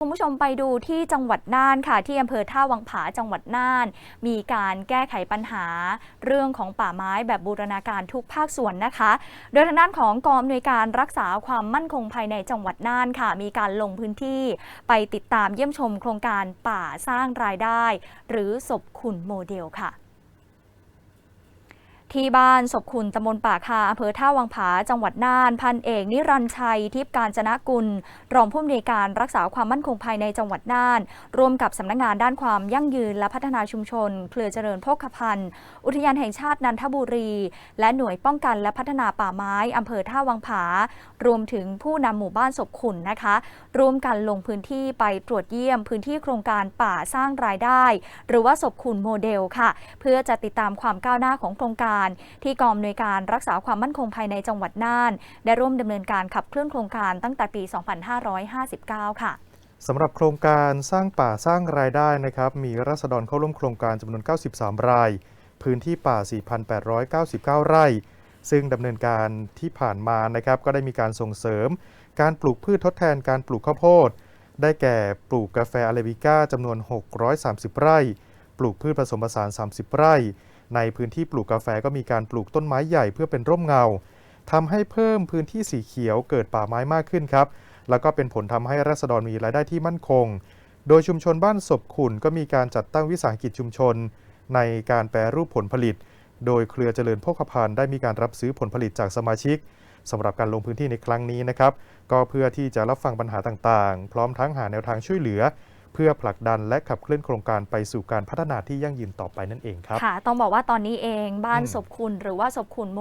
คุณผู้ชมไปดูที่จังหวัดน่านค่ะ ที่อำเภอท่าวังผาจังหวัดน่าน มีการแก้ไขปัญหา เรื่องของป่าไม้แบบบูรณาการทุกภาคส่วนนะคะ โดยทางด้านของกองอำนวยการรักษาความมั่นคงภายในจังหวัดน่านค่ะ มีการลงพื้นที่ไปติดตามเยี่ยมชมโครงการป่าสร้างรายได้ หรือศพขุนโมเดลค่ะ ที่บ้านศพคุณตำบลป่าคาอำเภอท่าวังผา จังหวัดน่าน พันเอกนิรันชัย ทิพย์การจนะกุล รองผู้อำนวยการรักษาความมั่นคงภายในจังหวัดน่าน ร่วมกับสำนักงานด้านความยั่งยืนและพัฒนาชุมชน เครือเจริญโภคภัณฑ์ อุทยานแห่งชาตินันทบุรี และหน่วยป้องกันและพัฒนาป่าไม้อำเภอท่าวังผา รวมถึงผู้นำหมู่บ้านศพขุนนะคะ ร่วมกันลงพื้นที่ไปตรวจเยี่ยมพื้นที่โครงการป่าสร้างรายได้ หรือว่าศพขุนโมเดลค่ะ เพื่อจะติดตามความก้าวหน้าของโครงการที่กองอำนวยการรักษาความมั่นคงภายในจังหวัดน่าน ได้ร่วมดำเนินการขับเคลื่อนโครงการตั้งแต่ปี 2559 ค่ะสำหรับโครงการสร้างป่าสร้างรายได้นะครับ มีรัษฎรเข้าร่วมโครงการจำนวน 93 ราย พื้นที่ป่า 4,899 ไร่ ซึ่งดำเนินการที่ผ่านมานะครับ ก็ได้มีการส่งเสริม การปลูกพืชทดแทนการปลูกข้าวโพด ได้แก่ปลูกกาแฟอาราบิก้าจำนวน 630 ไร่ ปลูกพืชผสมผสาน 30 ไร่ ในพื้นที่ปลูกกาแฟก็มีการปลูกต้นไม้ใหญ่เพื่อเป็นร่มเงาทำให้เพิ่มพื้นที่สีเขียวเกิดป่าไม้มากขึ้นครับ แล้วก็เป็นผลทำให้รัษฎรมีรายได้ที่มั่นคง โดยชุมชนบ้านศพขุนก็มีการจัดตั้งวิสาหกิจชุมชน ในการแปรรูปผลผลิต โดยเครือเจริญโภคภัณฑ์ได้มีการรับซื้อผลผลิตจากสมาชิกสำหรับการลงพื้นที่ในครั้งนี้นะครับ ก็เพื่อที่จะรับฟังปัญหาต่างๆ พร้อมทั้งหาแนวทางช่วยเหลือ เพื่อผลักดันและขับเคลื่อนโครงการไปสู่การพัฒนาที่ยั่งยืนต่อไปนั่นเองครับ ค่ะ ต้องบอกว่าตอนนี้เองบ้านอืมศพคุณหรือว่าศพคุณโม